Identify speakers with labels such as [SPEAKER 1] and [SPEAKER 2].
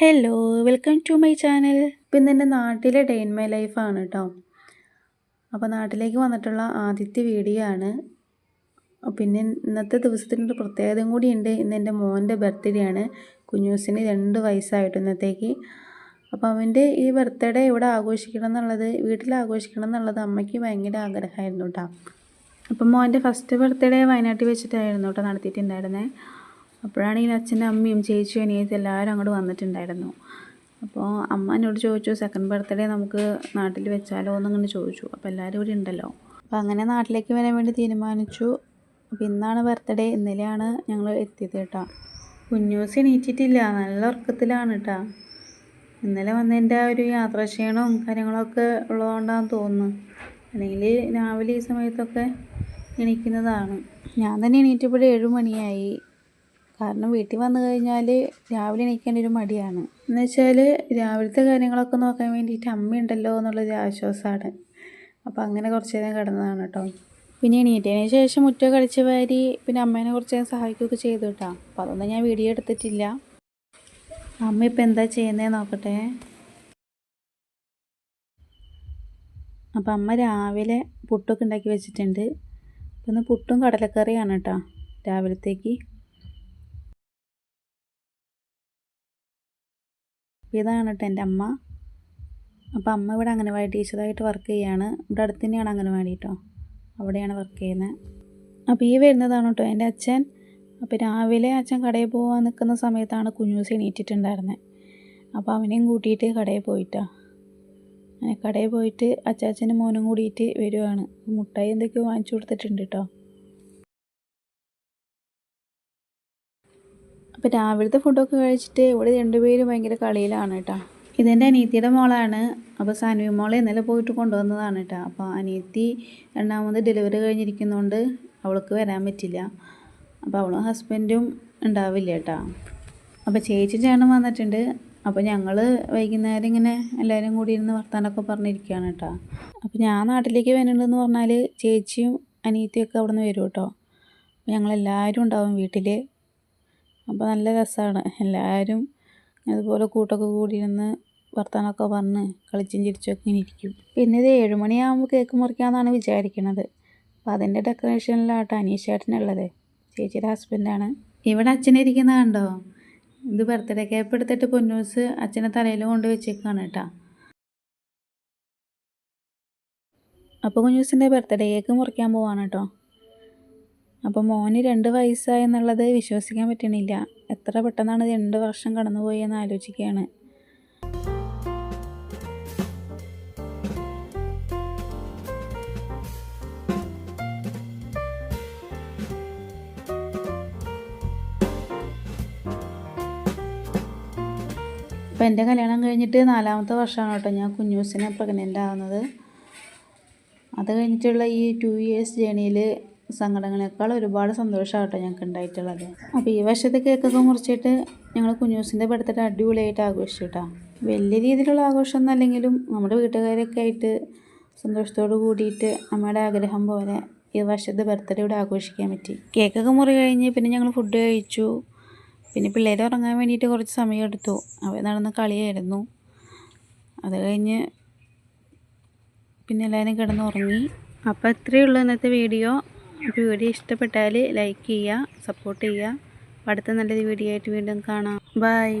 [SPEAKER 1] Hello welcome to my channel ഇപ്പം എന്റെ നാട്ടിലെ ഡേ ഇൻ മൈ ലൈഫാണ് കേട്ടോ അപ്പോൾ നാട്ടിലേക്ക് വന്നിട്ടുള്ള ആദ്യത്തെ വീഡിയോ ആണ്. പിന്നെ ഇന്നത്തെ ദിവസത്തിനൊരു പ്രത്യേകതയും കൂടിയുണ്ട് ഇന്ന് എന്റെ മോന്റെ ബർത്ത്ഡേ ആണ്. കുഞ്ഞൂസിന് രണ്ട് വയസ്സായിട്ട് ഇന്നത്തേക്ക്. അപ്പോൾ അവന്റെ ഈ ബർത്ത്ഡേ ഇവിടെ ആഘോഷിക്കണം എന്നുള്ളത് വീട്ടിൽ ആഘോഷിക്കണം എന്നുള്ളത് അമ്മയ്ക്ക് ഭയങ്കര ആഗ്രഹമായിരുന്നു കേട്ടോ അപ്പം മോന്റെ ഫസ്റ്റ് ബർത്ത്ഡേ വയനാട്ടിൽ വെച്ചിട്ടായിരുന്നു കേട്ടോ അപ്പോഴാണെങ്കിൽ അച്ഛന്റെ അമ്മയും ചേച്ചിയും അനിയത്തി എല്ലാവരും അങ്ങോട്ട് വന്നിട്ടുണ്ടായിരുന്നു. അപ്പോൾ അമ്മ എന്നോട് ചോദിച്ചു സെക്കൻഡ് ബർത്ത്ഡേ നമുക്ക് നാട്ടിൽ വെച്ചാലോ എന്നങ്ങനെ ചോദിച്ചു. അപ്പോൾ എല്ലാവരും ഇവിടെ ഉണ്ടല്ലോ. അപ്പോൾ അങ്ങനെ നാട്ടിലേക്ക് വരാൻ വേണ്ടി തീരുമാനിച്ചു. അപ്പോൾ ഇന്നാണ് ബർത്ത്ഡേ ഇന്നലെയാണ് ഞങ്ങൾ എത്തിയത് കേട്ടോ. കുഞ്ഞൂസ് എണീറ്റിട്ടില്ല. നല്ല ഉറക്കത്തിലാണ് കേട്ടോ. ഇന്നലെ വന്നതിന്റെ ആ ഒരു യാത്രാക്ഷീണവും കാര്യങ്ങളൊക്കെ ഉള്ളതുകൊണ്ടാണെന്ന് തോന്നുന്നു. അല്ലെങ്കിൽ രാവിലെ ഈ സമയത്തൊക്കെ എണീക്കുന്നതാണ്. ഞാൻ തന്നെ എണീറ്റപ്പോഴേ ഏഴ് മണിയായി. കാരണം വീട്ടിൽ വന്നു കഴിഞ്ഞാൽ രാവിലെ എണീക്കേണ്ട ഒരു മടിയാണ്. എന്ന് വെച്ചാൽ രാവിലത്തെ കാര്യങ്ങളൊക്കെ നോക്കാൻ വേണ്ടിയിട്ട് അമ്മയുണ്ടല്ലോ എന്നുള്ളൊരു ആശ്വാസമാണ് അപ്പോൾ അങ്ങനെ കുറച്ച് നേരം കിടന്നതാണ് കേട്ടോ പിന്നെ എണീറ്റതിന് ശേഷം മുറ്റ കളിച്ച് വാരി പിന്നെ അമ്മേനെ കുറച്ച് നേരം സഹായിക്കുകയൊക്കെ ചെയ്തു കേട്ടോ അപ്പോൾ അതൊന്നും ഞാൻ വീഡിയോ എടുത്തിട്ടില്ല. അമ്മ ഇപ്പം എന്താ ചെയ്യുന്നത് നോക്കട്ടെ. അപ്പം അമ്മ രാവിലെ പുട്ടൊക്കെ ഉണ്ടാക്കി വെച്ചിട്ടുണ്ട്. ഇപ്പം പുട്ടും കടലക്കറിയാണ് കേട്ടോ രാവിലത്തേക്ക്. ഇതാണ് കേട്ടോ എന്റെ അമ്മ. അപ്പോൾ അമ്മ ഇവിടെ അംഗനവാടി ടീച്ചറായിട്ട് വർക്ക് ചെയ്യുകയാണ് ഇവിടെ അടുത്ത് തന്നെയാണ് അംഗനവാടി കേട്ടോ അവിടെയാണ് വർക്ക് ചെയ്യുന്നത് അപ്പോൾ ഈ വരുന്നതാണ് കേട്ടോ എന്റെ അച്ഛൻ. അപ്പോൾ രാവിലെ അച്ഛൻ കടയിൽ പോകാൻ നിൽക്കുന്ന സമയത്താണ് കുഞ്ഞൂസ് എണീറ്റിട്ടുണ്ടായിരുന്നത് അപ്പോൾ അവനെയും കൂട്ടിയിട്ട് കടയിൽ പോയിട്ടോ. അങ്ങനെ കടയിൽ പോയിട്ട് അച്ചാച്ചനും മോനും കൂടിയിട്ട് വരുവാണ്. മുട്ടായി എന്തൊക്കെയോ വാങ്ങിച്ചു കൊടുത്തിട്ടുണ്ട് കേട്ടോ അപ്പോൾ രാവിലത്തെ ഫുഡൊക്കെ കഴിച്ചിട്ട് ഇവിടെ രണ്ടുപേരും ഭയങ്കര കളിയിലാണ് കേട്ടോ. ഇതെന്റെ അനിയത്തിയുടെ മോളാണ്. അപ്പോൾ സാനുവി മോളെ ഇന്നലെ പോയിട്ട് കൊണ്ടുവന്നതാണ് കേട്ടോ. അപ്പോൾ അനിയത്തി രണ്ടാമത് ഡെലിവറി കഴിഞ്ഞിരിക്കുന്നതുകൊണ്ട് അവൾക്ക് വരാൻ പറ്റില്ല. അപ്പോൾ അവളും ഹസ്ബൻഡും ഉണ്ടാവില്ല കേട്ടോ. അപ്പോൾ ചേച്ചി ചേട്ടൻ വന്നിട്ടുണ്ട്. അപ്പോൾ ഞങ്ങൾ വൈകുന്നേരം ഇങ്ങനെ എല്ലാവരും കൂടി ഇരുന്ന് വർത്താനമൊക്കെ പറഞ്ഞിരിക്കുകയാണ് കേട്ടോ. അപ്പോൾ ഞാൻ നാട്ടിലേക്ക് വരുന്നുണ്ടെന്ന് പറഞ്ഞാൽ ചേച്ചിയും അനിയത്തിയൊക്കെ അവിടെ നിന്ന് വരും കേട്ടോ. അപ്പോൾ ഞങ്ങളെല്ലാവരും ഉണ്ടാവും വീട്ടിൽ അപ്പോൾ നല്ല രസമാണ് എല്ലാവരും അതുപോലെ കൂട്ടൊക്കെ കൂടിയിരുന്ന് വർത്തമാനമൊക്കെ പറഞ്ഞ് കളിച്ചും ചിരിച്ചൊക്കെ ഇങ്ങനെ ഇരിക്കും. പിന്നെ ഇത് ഏഴുമണിയാകുമ്പോൾ കേക്ക് മുറിക്കാമെന്നാണ് വിചാരിക്കുന്നത് അപ്പോൾ അതിന്റെ ഡെക്കറേഷനിലാട്ടോ അനീഷേട്ടനുള്ളത്. ചേച്ചിയുടെ ഹസ്ബൻഡാണ്. ഇവിടെ അച്ഛനിരിക്കുന്നത് കണ്ടോ? ഇത് ബർത്ത്ഡേ കേപ്പ് എടുത്തിട്ട് പൊന്നൂസ് അച്ഛനെ തലയിൽ കൊണ്ട് വെച്ചേക്കാണ് കേട്ടോ. അപ്പോൾ കുഞ്ഞൂസിന്റെ ബർത്ത്ഡേ കേക്ക് മുറിക്കാൻ പോവാണ് കേട്ടോ. അപ്പോൾ മോന് രണ്ട് വയസ്സായെന്നുള്ളത് വിശ്വസിക്കാൻ പറ്റണില്ല. എത്ര പെട്ടെന്നാണ് രണ്ട് വർഷം കടന്നുപോയെന്ന് ആലോചിക്കുകയാണ്. അപ്പോൾ എന്റെ കല്യാണം കഴിഞ്ഞിട്ട് നാലാമത്തെ വർഷമാണ് കേട്ടോ ഞാൻ കുഞ്ഞൂസിനെ പ്രഗ്നന്റ് ആവുന്നത്. അത് കഴിഞ്ഞിട്ടുള്ള ഈ ടു ഇയേഴ്സ് ജേണിയിൽ സങ്കടങ്ങളെക്കാൾ ഒരുപാട് സന്തോഷമാകട്ടെ ഞങ്ങൾക്ക് ഉണ്ടായിട്ടുള്ളത് അപ്പോൾ ഈ വർഷത്തെ കേക്കൊക്കെ മുറിച്ചിട്ട് ഞങ്ങൾ കുഞ്ഞൂസിന്റെ ബർത്ത്ഡേ അടിപൊളിയായിട്ട് ആഘോഷിച്ചു കേട്ടോ വലിയ രീതിയിലുള്ള ആഘോഷമൊന്നും അല്ലെങ്കിലും നമ്മുടെ വീട്ടുകാരൊക്കെ ആയിട്ട് സന്തോഷത്തോട് കൂടിയിട്ട് അമ്മയുടെ ആഗ്രഹം പോലെ ഈ വർഷത്തെ ബർത്ത്ഡേ ഇവിടെ ആഘോഷിക്കാൻ പറ്റി. കേക്കൊക്കെ മുറി കഴിഞ്ഞ് പിന്നെ ഞങ്ങൾ ഫുഡ് കഴിച്ചു. പിന്നെ പിള്ളേർ ഉറങ്ങാൻ വേണ്ടിയിട്ട് കുറച്ച് സമയം എടുത്തു. അവർ നടന്ന കളിയായിരുന്നു. അത് കഴിഞ്ഞ് പിന്നെ എല്ലാവരും കിടന്ന് ഉറങ്ങി അപ്പോൾ ഇത്രയേ ഉള്ളൂ ഇന്നത്തെ വീഡിയോ. വീഡിയോ ഇഷ്ടപ്പെട്ടാൽ ലൈക്ക് ചെയ്യുക സപ്പോർട്ട് ചെയ്യുക. അടുത്ത നല്ലൊരു വീഡിയോ ആയിട്ട് വീണ്ടും കാണാം. ബൈ